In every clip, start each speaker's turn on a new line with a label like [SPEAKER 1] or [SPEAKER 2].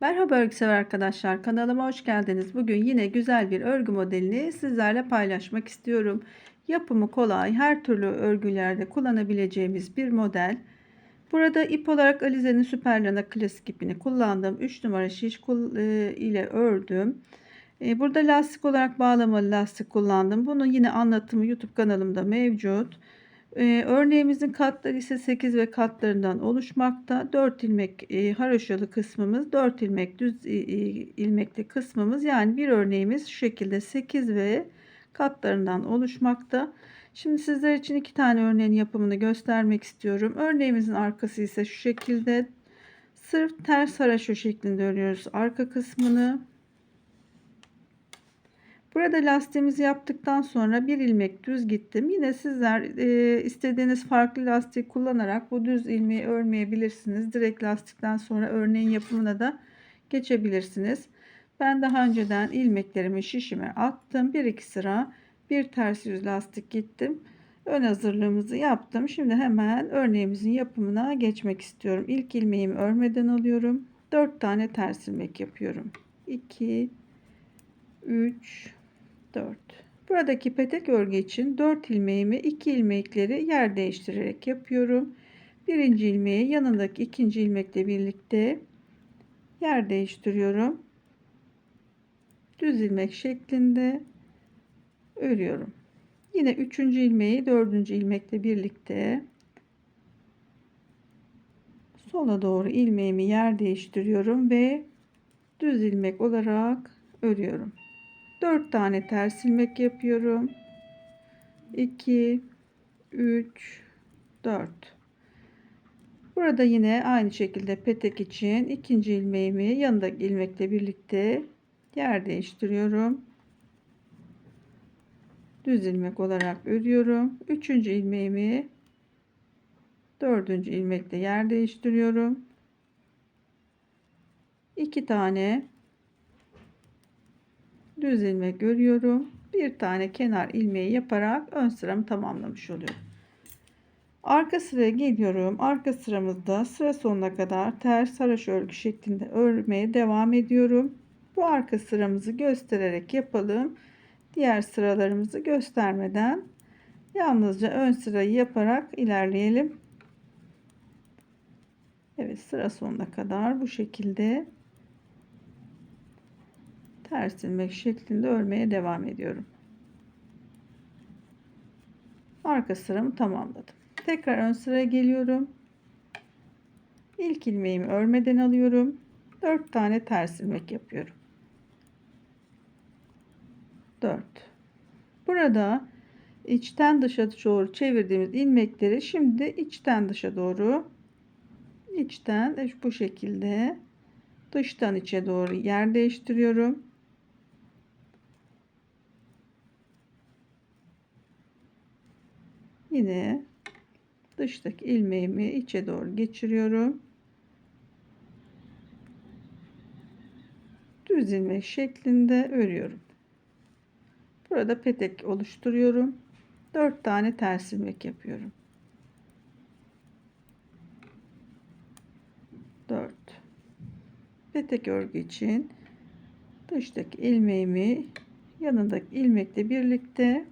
[SPEAKER 1] Merhaba örgüsever arkadaşlar kanalıma hoş geldiniz. Bugün yine güzel bir örgü modelini sizlerle paylaşmak istiyorum. Yapımı kolay, her türlü örgülerde kullanabileceğimiz bir model. Burada ip olarak Alize'nin Süperlana klasik ipini kullandım. 3 numara şiş e, ile ördüm. E, burada lastik olarak bağlamalı lastik kullandım. Bunu yine anlatımı YouTube kanalımda mevcut. Ee, örneğimizin katları ise 8 ve katlarından oluşmakta. 4 ilmek e, haroşalı kısmımız, 4 ilmek düz e, e, ilmekli kısmımız yani bir örneğimiz şu şekilde 8 ve katlarından oluşmakta. Şimdi sizler için iki tane örneğin yapımını göstermek istiyorum. Örneğimizin arkası ise şu şekilde. Sırf ters haraşo şeklinde örüyoruz arka kısmını. Burada lastiğimizi yaptıktan sonra bir ilmek düz gittim. Yine sizler e, istediğiniz farklı lastik kullanarak bu düz ilmeği örmeyebilirsiniz. Direkt lastikten sonra örneğin yapımına da geçebilirsiniz. Ben daha önceden ilmeklerimi şişime attım. Bir iki sıra bir ters yüz lastik gittim. Ön hazırlığımızı yaptım. Şimdi hemen örneğimizin yapımına geçmek istiyorum. İlk ilmeğimi örmeden alıyorum. 4 tane ters ilmek yapıyorum. 2 3 4. Buradaki petek örgü için 4 ilmeğimi 2 ilmekleri yer değiştirerek yapıyorum. Birinci ilmeği yanındaki ikinci ilmekle birlikte yer değiştiriyorum. Düz ilmek şeklinde örüyorum. Yine üçüncü ilmeği dördüncü ilmekle birlikte sola doğru ilmeğimi yer değiştiriyorum ve düz ilmek olarak örüyorum. 4 tane ters ilmek yapıyorum. 2 3 4 Burada yine aynı şekilde petek için ikinci ilmeğimi yanındaki ilmekle birlikte yer değiştiriyorum. Düz ilmek olarak örüyorum. Üçüncü ilmeğimi dördüncü ilmekle yer değiştiriyorum. 2 tane düz ilmek örüyorum. Bir tane kenar ilmeği yaparak ön sıramı tamamlamış oluyorum. Arka sıraya geliyorum. Arka sıramızda sıra sonuna kadar ters haraş örgü şeklinde örmeye devam ediyorum. Bu arka sıramızı göstererek yapalım. Diğer sıralarımızı göstermeden yalnızca ön sırayı yaparak ilerleyelim. Evet sıra sonuna kadar bu şekilde ters ilmek şeklinde örmeye devam ediyorum. Arka sıramı tamamladım. Tekrar ön sıraya geliyorum. İlk ilmeğimi örmeden alıyorum. 4 tane ters ilmek yapıyorum. 4. Burada içten dışa doğru çevirdiğimiz ilmekleri şimdi içten dışa doğru içten bu şekilde dıştan içe doğru yer değiştiriyorum. Yine dıştaki ilmeğimi içe doğru geçiriyorum. Düz ilmek şeklinde örüyorum. Burada petek oluşturuyorum. 4 tane ters ilmek yapıyorum. 4 petek örgü için dıştaki ilmeğimi yanındaki ilmekle birlikte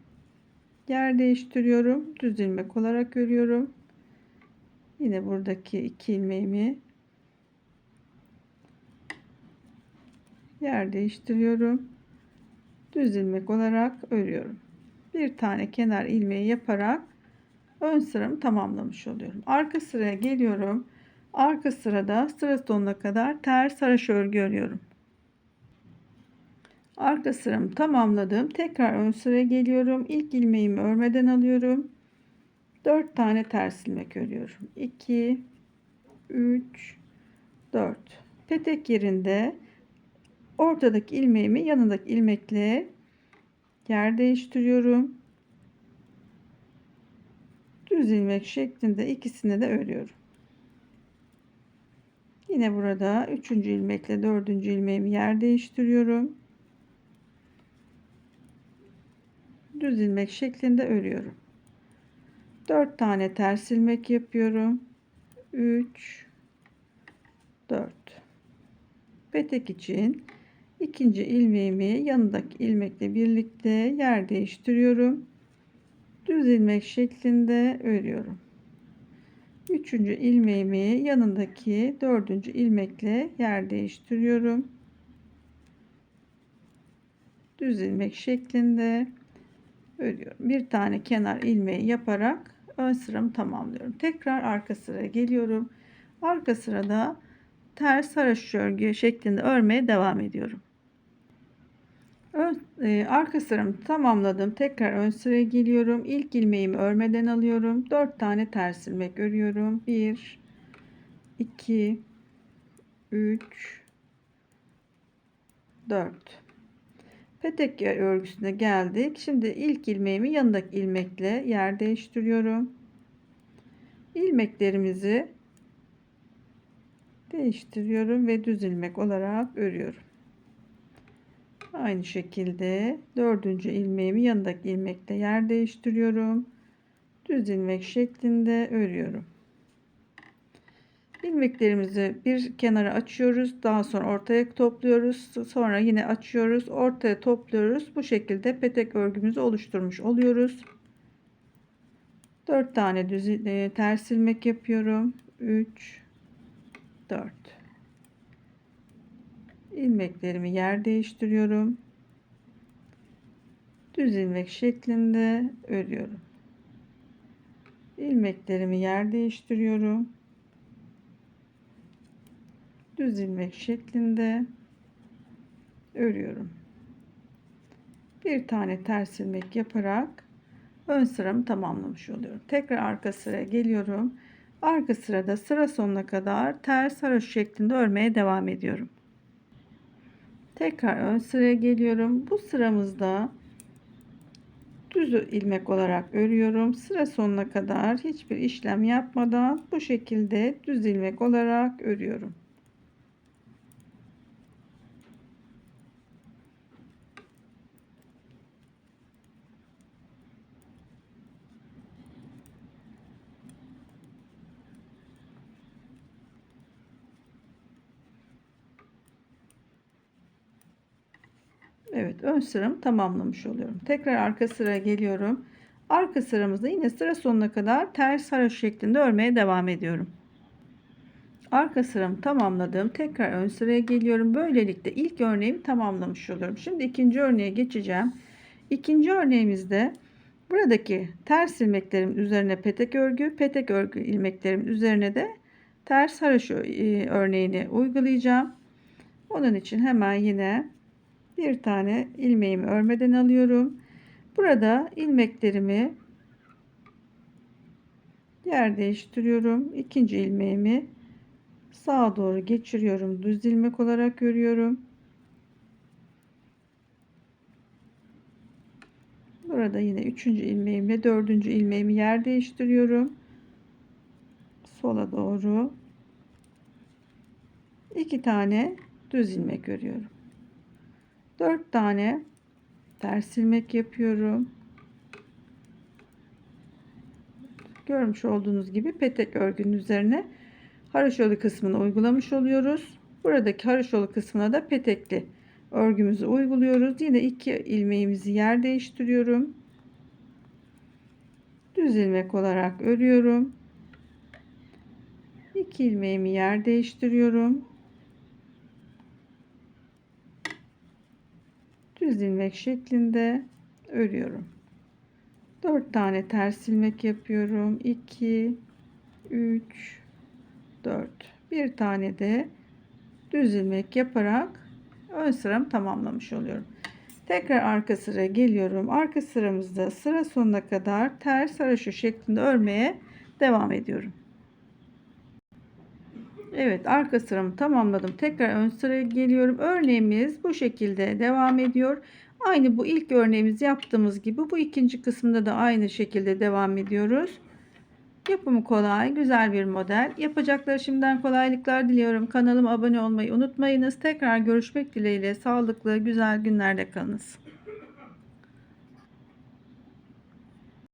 [SPEAKER 1] yer değiştiriyorum. Düz ilmek olarak görüyorum. Yine buradaki iki ilmeğimi yer değiştiriyorum. Düz ilmek olarak örüyorum. Bir tane kenar ilmeği yaparak ön sıramı tamamlamış oluyorum. Arka sıraya geliyorum. Arka sırada sıra sonuna kadar ters haraş örgü örüyorum. Arka sıramı tamamladım. Tekrar ön sıraya geliyorum. İlk ilmeğimi örmeden alıyorum. 4 tane ters ilmek örüyorum. 2 3 4 petek yerinde ortadaki ilmeğimi yanındaki ilmekle yer değiştiriyorum. Düz ilmek şeklinde ikisini de örüyorum. Yine burada 3. ilmekle 4. ilmeğimi yer değiştiriyorum. Düz ilmek şeklinde örüyorum. 4 tane ters ilmek yapıyorum. 3 4 Petek için ikinci ilmeğimi yanındaki ilmekle birlikte yer değiştiriyorum. Düz ilmek şeklinde örüyorum. Üçüncü ilmeğimi yanındaki dördüncü ilmekle yer değiştiriyorum. Düz ilmek şeklinde örüyorum. Bir tane kenar ilmeği yaparak ön sıramı tamamlıyorum. Tekrar arka sıraya geliyorum. Arka sırada ters haraşo örgü şeklinde örmeye devam ediyorum. E, arka sıramı tamamladım. Tekrar ön sıraya geliyorum. İlk ilmeğimi örmeden alıyorum. 4 tane ters ilmek örüyorum. 1 2 3 4 Petek örgüsüne geldik. Şimdi ilk ilmeğimi yanındaki ilmekle yer değiştiriyorum. İlmeklerimizi değiştiriyorum ve düz ilmek olarak örüyorum. Aynı şekilde dördüncü ilmeğimi yanındaki ilmekle yer değiştiriyorum. Düz ilmek şeklinde örüyorum. İlmeklerimizi bir kenara açıyoruz. Daha sonra ortaya topluyoruz. Sonra yine açıyoruz. Ortaya topluyoruz. Bu şekilde petek örgümüzü oluşturmuş oluyoruz. 4 tane düz e, ters ilmek yapıyorum. 3 4 ilmeklerimi yer değiştiriyorum. Düz ilmek şeklinde örüyorum. İlmeklerimi yer değiştiriyorum. Düz ilmek şeklinde örüyorum. Bir tane ters ilmek yaparak ön sıramı tamamlamış oluyorum. Tekrar arka sıraya geliyorum. Arka sırada sıra sonuna kadar ters haraşo şeklinde örmeye devam ediyorum. Tekrar ön sıraya geliyorum. Bu sıramızda düz ilmek olarak örüyorum. Sıra sonuna kadar hiçbir işlem yapmadan bu şekilde düz ilmek olarak örüyorum. Evet ön sıramı tamamlamış oluyorum. Tekrar arka sıraya geliyorum. Arka sıramızda yine sıra sonuna kadar ters haraşo şeklinde örmeye devam ediyorum. Arka sıramı tamamladım. Tekrar ön sıraya geliyorum. Böylelikle ilk örneğimi tamamlamış oluyorum. Şimdi ikinci örneğe geçeceğim. İkinci örneğimizde buradaki ters ilmeklerimin üzerine petek örgü, petek örgü ilmeklerimin üzerine de ters haraşo e, örneğini uygulayacağım. Onun için hemen yine bir tane ilmeğimi örmeden alıyorum. Burada ilmeklerimi yer değiştiriyorum. İkinci ilmeğimi sağa doğru geçiriyorum. Düz ilmek olarak örüyorum. Burada yine üçüncü ilmeğimle dördüncü ilmeğimi yer değiştiriyorum. Sola doğru. iki tane düz ilmek örüyorum. 4 tane ters ilmek yapıyorum. Görmüş olduğunuz gibi petek örgünün üzerine haroşalı kısmını uygulamış oluyoruz. Buradaki haroşalı kısmına da petekli örgümüzü uyguluyoruz. Yine iki ilmeğimizi yer değiştiriyorum. Düz ilmek olarak örüyorum. 2 ilmeğimi yer değiştiriyorum. Düz ilmek şeklinde örüyorum. 4 tane ters ilmek yapıyorum. 2 3 4 bir tane de düz ilmek yaparak ön sıramı tamamlamış oluyorum. Tekrar arka sıra geliyorum. Arka sıramızda sıra sonuna kadar ters haraşo şeklinde örmeye devam ediyorum. Evet arka sıramı tamamladım. Tekrar ön sıraya geliyorum. Örneğimiz bu şekilde devam ediyor. Aynı bu ilk örneğimizi yaptığımız gibi bu ikinci kısımda da aynı şekilde devam ediyoruz. Yapımı kolay, güzel bir model. Yapacakları şimdiden kolaylıklar diliyorum. Kanalıma abone olmayı unutmayınız. Tekrar görüşmek dileğiyle sağlıklı, güzel günlerde kalınız.